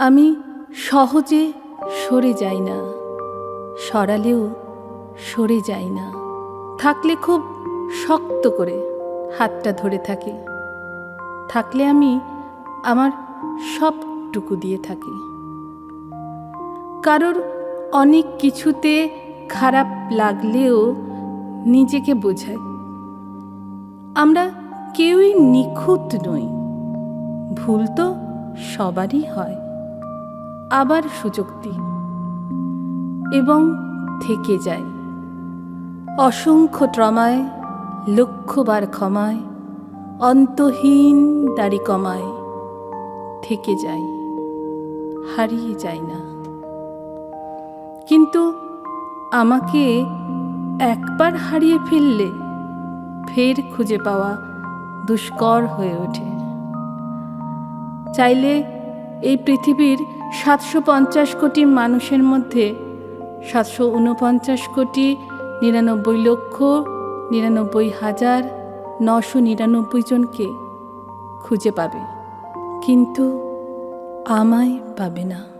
আমি সহজে সরে যাই না, সরালেও সরে যাই না। থাকলে খুব শক্ত করে হাতটা ধরে থাকি। থাকলে আমি আমার সবটুকু দিয়ে থাকি। কারোর অনেক কিছুতে খারাপ লাগলেও নিজেকে বোঝাই। আমরা কেউই নিখুঁত নই, ভুল তো সবারই হয়। আবার সুযোগ দিই এবং থেকে যাই অসংখ্য ট্রমায়, লক্ষ্যবার ক্ষমায়, অন্তহীন দাড়ি কমায়, থেকে যাই হারিয়ে যাই না। কিন্তু আমাকে একবার হারিয়ে ফেললে ফের খুঁজে পাওয়া দুষ্কর হয়ে ওঠে। চাইলে এই পৃথিবীর সাতশো পঞ্চাশ কোটি মানুষের মধ্যে সাতশো উনপঞ্চাশ কোটি নিরানব্বই লক্ষ নিরানব্বই হাজার নশো নিরানব্বই জনকে খুঁজে পাবে। কিন্তু আমায় পাবে না।